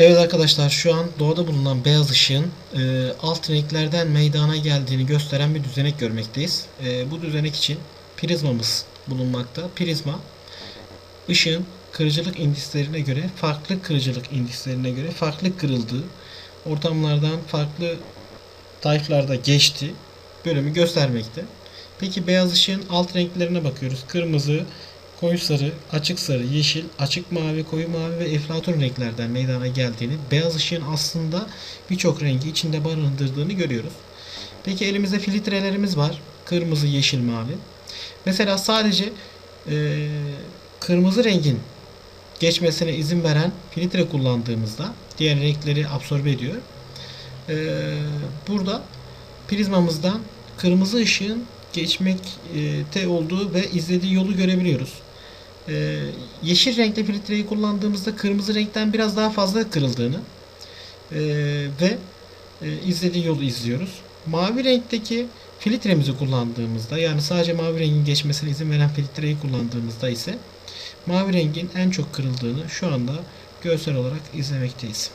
Evet arkadaşlar şu an doğada bulunan beyaz ışığın e, alt renklerden meydana geldiğini gösteren bir düzenek görmekteyiz. E, bu düzenek için prizmamız bulunmakta. Prizma ışığın kırıcılık indislerine göre farklı kırıcılık indislerine göre farklı kırıldığı ortamlardan farklı tayflarda geçti bölümü göstermekte. Peki beyaz ışığın alt renklerine bakıyoruz. Kırmızı, koyu sarı, açık sarı, yeşil, açık mavi, koyu mavi ve eflatun renklerden meydana geldiğini, beyaz ışığın aslında birçok rengi içinde barındırdığını görüyoruz. Peki elimizde filtrelerimiz var. Kırmızı, yeşil, mavi. Mesela sadece eee, kırmızı rengin geçmesine izin veren filtre kullandığımızda diğer renkleri absorbe ediyor. Eee, burada prizmamızdan kırmızı ışığın geçmekte olduğu ve izlediği yolu görebiliyoruz. Ee, yeşil renkli filtreyi kullandığımızda kırmızı renkten biraz daha fazla kırıldığını ee, ve e, izlediği yolu izliyoruz. Mavi renkteki filtremizi kullandığımızda yani sadece mavi rengin geçmesine izin veren filtreyi kullandığımızda ise mavi rengin en çok kırıldığını şu anda görsel olarak izlemekteyiz.